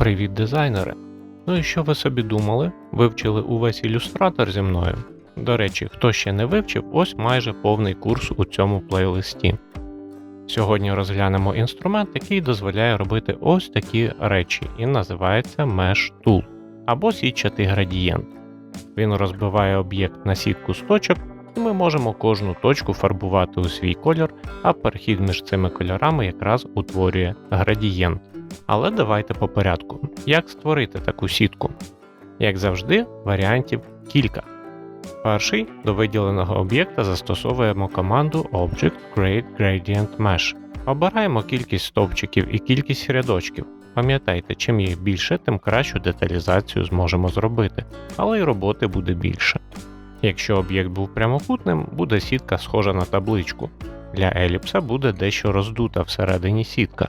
Привіт, дизайнери! Ну і що ви собі думали? Вивчили увесь ілюстратор зі мною? До речі, хто ще не вивчив, ось майже повний курс у цьому плейлисті. Сьогодні розглянемо інструмент, який дозволяє робити ось такі речі і називається Mesh Tool або сітчатий градієнт. Він розбиває об'єкт на сітку з точок, і ми можемо кожну точку фарбувати у свій колір, а перехід між цими кольорами якраз утворює градієнт. Але давайте по порядку. Як створити таку сітку? Як завжди, варіантів кілька. Перший до виділеного об'єкта застосовуємо команду Object Create Gradient Mesh. Обираємо кількість стовпчиків і кількість рядочків. Пам'ятайте, чим їх більше, тим кращу деталізацію зможемо зробити, але й роботи буде більше. Якщо об'єкт був прямокутним, буде сітка схожа на табличку. Для еліпса буде дещо роздута всередині сітка.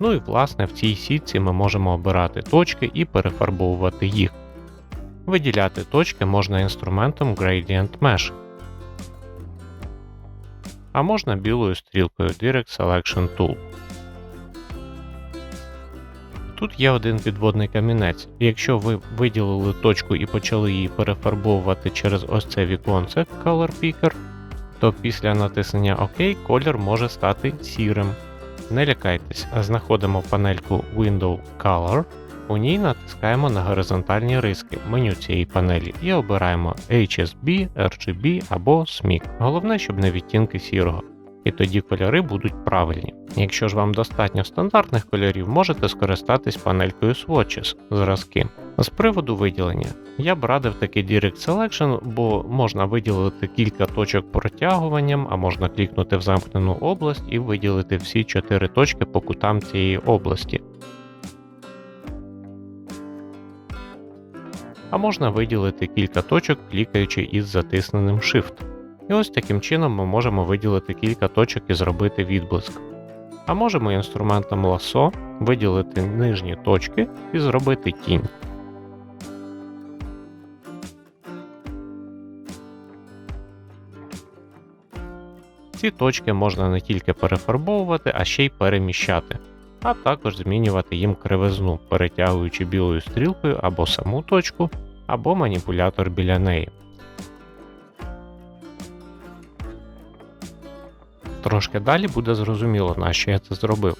Ну і власне в цій сітці ми можемо обирати точки і перефарбовувати їх. Виділяти точки можна інструментом Gradient Mesh, а можна білою стрілкою Direct Selection Tool. Тут є один підводний камінець, якщо ви виділили точку і почали її перефарбовувати через ось це віконце Color Picker, то після натиснення ОК колір може стати сірим. Не лякайтесь, знаходимо панельку Window Color, у ній натискаємо на горизонтальні риски меню цієї панелі і обираємо HSB, RGB або SMIC. Головне, щоб не відтінки сірого. І тоді кольори будуть правильні. Якщо ж вам достатньо стандартних кольорів, можете скористатись панелькою Swatches зразки. З приводу виділення, я б радив такий Direct Selection, бо можна виділити кілька точок протягуванням, а можна клікнути в замкнену область і виділити всі 4 точки по кутам цієї області. А можна виділити кілька точок, клікаючи із затисненим Shift. І ось таким чином ми можемо виділити кілька точок і зробити відблиск. А можемо інструментом ласо виділити нижні точки і зробити тінь. Ці точки можна не тільки перефарбовувати, а ще й переміщати, а також змінювати їм кривизну, перетягуючи білою стрілкою або саму точку, або маніпулятор біля неї. Трошки далі буде зрозуміло, на що я це зробив.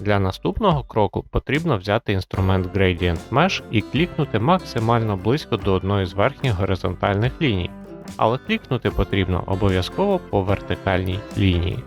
Для наступного кроку потрібно взяти інструмент Gradient Mesh і клікнути максимально близько до одної з верхніх горизонтальних ліній, але клікнути потрібно обов'язково по вертикальній лінії.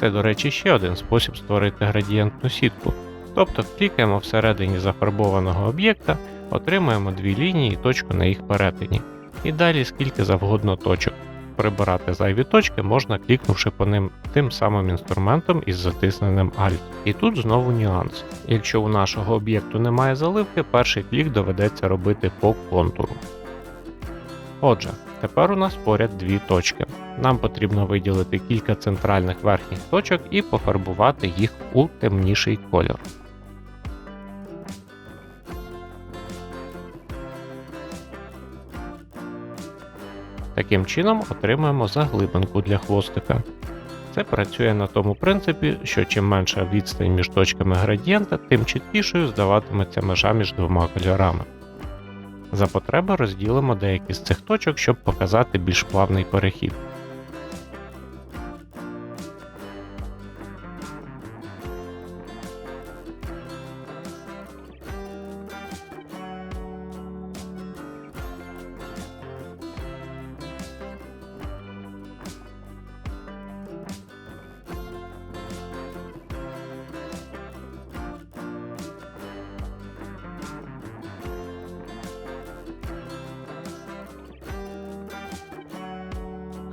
Це, до речі, ще один спосіб створити градієнтну сітку. Тобто клікаємо всередині зафарбованого об'єкта, отримуємо дві лінії і точку на їх перетині і далі скільки завгодно точок. Прибирати зайві точки можна клікнувши по ним тим самим інструментом із затисненим Alt. І тут знову нюанс. Якщо у нашого об'єкту немає заливки, перший клік доведеться робити по контуру. Отже, тепер у нас поряд дві точки. Нам потрібно виділити кілька центральних верхніх точок і пофарбувати їх у темніший кольор. Таким чином отримуємо заглибинку для хвостика. Це працює на тому принципі, що чим менша відстань між точками градієнта, тим чіткішою здаватиметься межа між двома кольорами. За потреби розділимо деякі з цих точок, щоб показати більш плавний перехід.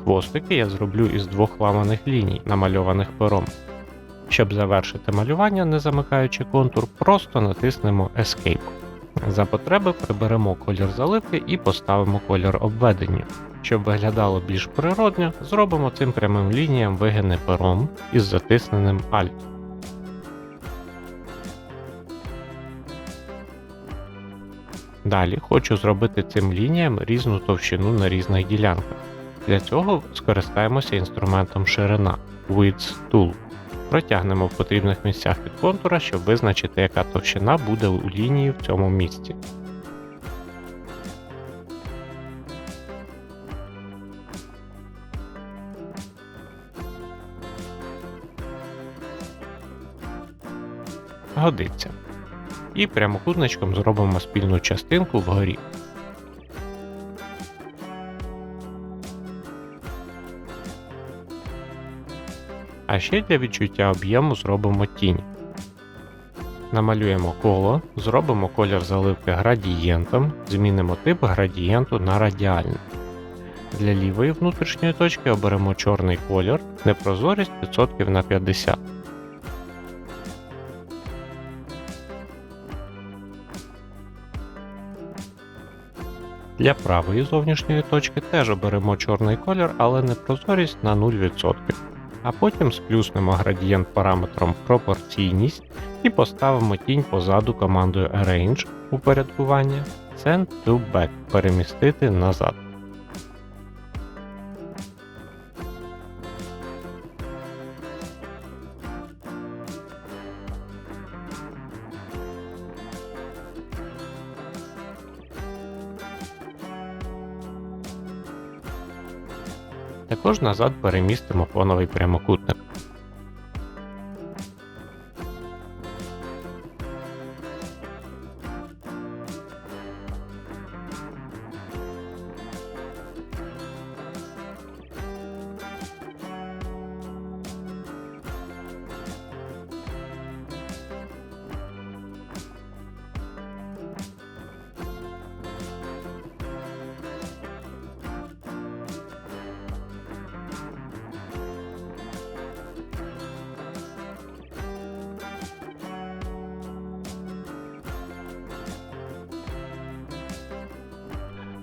Хвостики я зроблю із двох ламаних ліній, намальованих пером. Щоб завершити малювання, не замикаючи контур, просто натиснемо Escape. За потреби приберемо колір заливки і поставимо колір обведення. Щоб виглядало більш природньо, зробимо цим прямим лініям вигини пером із затисненим Alt. Далі хочу зробити цим лініям різну товщину на різних ділянках. Для цього скористаємося інструментом ширина Width Tool. Протягнемо в потрібних місцях від контура, щоб визначити, яка товщина буде у лінії в цьому місці. Годиться. І прямокутничком зробимо спільну частинку вгорі. А ще для відчуття об'єму зробимо тінь. Намалюємо коло, зробимо колір заливки градієнтом, змінимо тип градієнту на радіальний. Для лівої внутрішньої точки оберемо чорний колір, непрозорість 5% на 50. Для правої зовнішньої точки теж оберемо чорний колір, але непрозорість на 0%. А потім сплюснемо градієнт параметром пропорційність і поставимо тінь позаду командою Arrange упорядкування Send to Back перемістити назад. Також назад перемістимо фоновий прямокутник.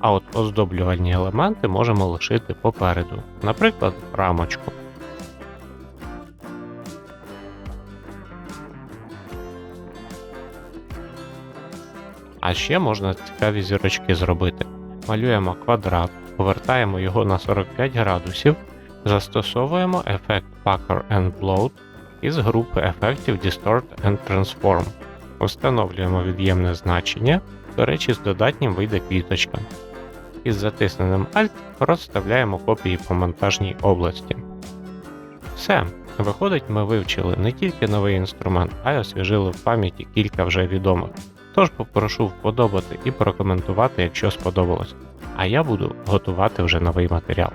А от оздоблювальні елементи можемо лишити попереду, наприклад, рамочку. А ще можна цікаві зірочки зробити. Малюємо квадрат, повертаємо його на 45 градусів, застосовуємо ефект Pucker and Bloat із групи ефектів Distort and Transform. Встановлюємо від'ємне значення, до речі, з додатнім вийде квіточка. Із затисненим Alt розставляємо копії по монтажній області. Все. Виходить, ми вивчили не тільки новий інструмент, а й освіжили в пам'яті кілька вже відомих. Тож попрошу вподобати і прокоментувати, якщо сподобалось. А я буду готувати вже новий матеріал.